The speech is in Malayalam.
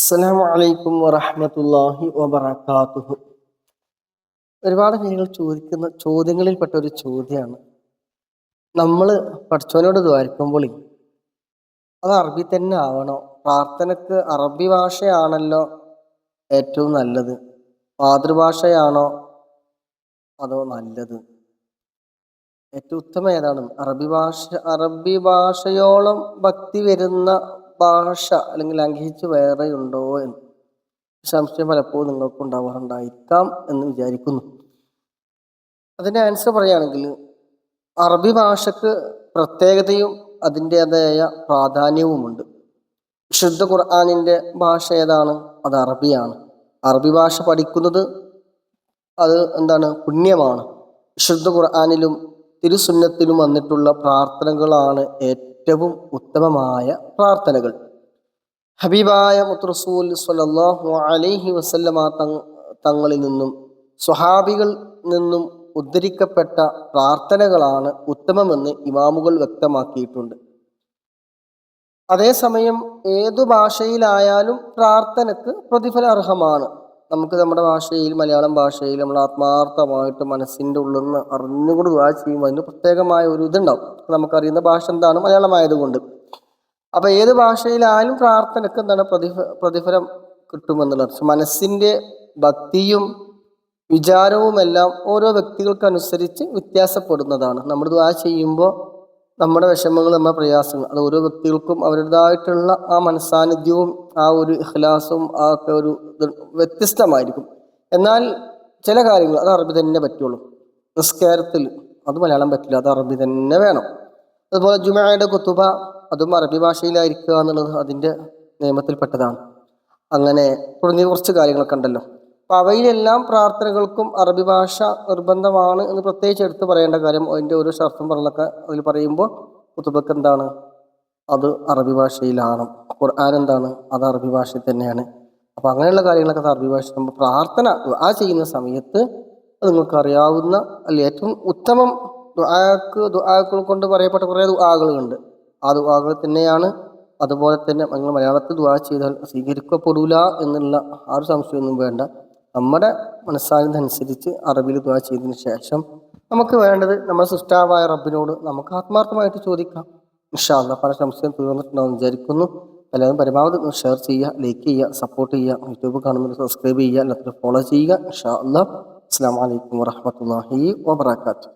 അസ്സലാമു അലൈക്കും വറഹമത്തല്ലാഹി വബറകാതുഹു. ഒരുപാട് പേരുകൾ ചോദിക്കുന്ന ചോദ്യങ്ങളിൽപ്പെട്ട ഒരു ചോദ്യമാണ് നമ്മൾ പഠിച്ചവനോട് ദ്വാരിക്കുമ്പോൾ അത് അറബി തന്നെ ആവണോ? പ്രാർത്ഥനക്ക് അറബി ഭാഷയാണല്ലോ ഏറ്റവും നല്ലത്. മാതൃഭാഷയാണോ അതോ നല്ലത്? ഏറ്റവും ഉത്തമം ഏതാണ്? അറബി ഭാഷ അറബി ഭാഷയോളം ഭക്തി വരുന്ന ഭാഷ അല്ലെങ്കിൽ ലാംഗ്വേജ് വേറെ ഉണ്ടോ എന്ന്. സംശയം പലപ്പോഴും നിങ്ങൾക്ക് ഉണ്ടാവാറുണ്ടായിരിക്കാം എന്ന് വിചാരിക്കുന്നു. അതിന്റെ ആൻസർ പറയുകയാണെങ്കിൽ അറബി ഭാഷക്ക് പ്രത്യേകതയും അതിന്റെതായ പ്രാധാന്യവുമുണ്ട്. ശുദ്ധ ഖുർആാനിന്റെ ഭാഷ ഏതാണ്? അത് അറബിയാണ്. അറബി ഭാഷ പഠിക്കുന്നത് അത് എന്താണ്? പുണ്യമാണ്. ശുദ്ധ ഖുർആാനിലും തിരുസുന്നത്തിലും വന്നിട്ടുള്ള പ്രാർത്ഥനകളാണ് ഏറ്റവും ഉത്തമമായ പ്രാർത്ഥനകൾ. ഹബീബായ മുത്തറസൂൽ സ്വല്ലല്ലാഹു അലൈഹി വസല്ലമ തങ്ങളിൽ നിന്നും സ്വഹാബികൾ നിന്നും ഉദ്ധരിക്കപ്പെട്ട പ്രാർത്ഥനകളാണ് ഉത്തമമെന്ന് ഇമാമുകൾ വ്യക്തമാക്കിയിട്ടുണ്ട്. അതേസമയം ഏതു ഭാഷയിലായാലും പ്രാർത്ഥനക്ക് പ്രതിഫല അർഹമാണ് നമുക്ക് നമ്മുടെ ഭാഷയിൽ മലയാളം ഭാഷയിൽ നമ്മൾ ആത്മാർത്ഥമായിട്ട് മനസ്സിന്റെ ഉള്ളിൽ നിന്ന് അറിഞ്ഞുകൊണ്ട് ദുആ ചെയ്യുമ്പോൾ അതിന് പ്രത്യേകമായ ഒരു ഇതുണ്ടാവും. നമുക്കറിയുന്ന ഭാഷ എന്താണ്? മലയാളമായതുകൊണ്ട്. അപ്പോൾ ഏത് ഭാഷയിലായാലും പ്രാർത്ഥനക്ക് എന്താണ് പ്രതിഫ പ്രതിഫലം കിട്ടുമെന്നുള്ളത്. മനസ്സിന്റെ ഭക്തിയും വിചാരവുമെല്ലാം ഓരോ വ്യക്തികൾക്കനുസരിച്ച് വ്യത്യാസപ്പെടുന്നതാണ്. നമ്മൾ ദുആ ചെയ്യുമ്പോൾ നമ്മുടെ വിഷമങ്ങൾ നമ്മുടെ പ്രയാസങ്ങൾ അത് ഓരോ വ്യക്തികൾക്കും അവരുടേതായിട്ടുള്ള ആ മനസാന്നിധ്യവും ആ ഒരു ഇഖ്ലാസും ആ ഒക്കെ ഒരു വ്യത്യസ്തമായിരിക്കും. എന്നാൽ ചില കാര്യങ്ങൾ അത് അറബി തന്നെ പറ്റുള്ളൂ. നിസ്കാരത്തിൽ അത് മലയാളം പറ്റില്ല അത് അറബി തന്നെ വേണം. അതുപോലെ ജുമയുടെ കുത്തുബ അതും അറബി ഭാഷയിലായിരിക്കുക എന്നുള്ളത് അതിന്റെ നിയമത്തിൽപ്പെട്ടതാണ്. അങ്ങനെ തുടങ്ങിയ കുറച്ച് കാര്യങ്ങളൊക്കെ ഉണ്ടല്ലോ. അപ്പം അവയിലെല്ലാം പ്രാർത്ഥനകൾക്കും അറബി ഭാഷ നിർബന്ധമാണ് എന്ന് പ്രത്യേകിച്ച് എടുത്ത് പറയേണ്ട കാര്യം അതിന്റെ ഒരു ശാസ്ത്രം പറഞ്ഞൊക്കെ അതിൽ പറയുമ്പോൾ കുത്തുബക്ക് എന്താണ്? അത് അറബി ഭാഷയിലാണ്. ഖുർആൻ എന്താണ്? അത് അറബി ഭാഷയിൽ തന്നെയാണ്. അപ്പോൾ അങ്ങനെയുള്ള കാര്യങ്ങളൊക്കെ അറബി ഭാഷ നമ്മൾ പ്രാർത്ഥന ആ ചെയ്യുന്ന സമയത്ത് അത് നിങ്ങൾക്ക് അറിയാവുന്ന അല്ലെ ഏറ്റവും ഉത്തമം ദുആക്ക് ദുആക്കൾ കൊണ്ട് പറയപ്പെട്ട കുറേ ദുആകളുണ്ട് ആ ദുആകൾ തന്നെയാണ് അതുപോലെ തന്നെ നിങ്ങൾ മലയാളത്തിൽ ദുആ ചെയ്താൽ സ്വീകരിക്കപ്പെടൂല എന്നുള്ള ആ ഒരു സംശയമൊന്നും വേണ്ട. നമ്മുടെ മനസ്സാകുന്നതനുസരിച്ച് അറബിയിൽ ദുആ ചെയ്തതിന് ശേഷം നമുക്ക് വേണ്ടത് നമ്മുടെ സൃഷ്ടാവായ റബ്ബിനോട് നമുക്ക് ആത്മാർത്ഥമായിട്ട് ചോദിക്കാം. ഇൻഷാല്ല പല സംശയം തീർന്നിട്ടുണ്ടാവും വിചാരിക്കുന്നു. എല്ലാവരും പരമാവധി ഷെയർ ചെയ്യുക ലൈക്ക് ചെയ്യുക സപ്പോർട്ട് ചെയ്യുക യൂട്യൂബ് കാണുന്നവർ സബ്സ്ക്രൈബ് ചെയ്യുക എല്ലാത്തിനും ഫോളോ ചെയ്യുക ഇൻഷാ അല്ലാ അസ്സാം വലൈക്കും വാഹമത്തല്ലാഹി വാബർക്കാത്തു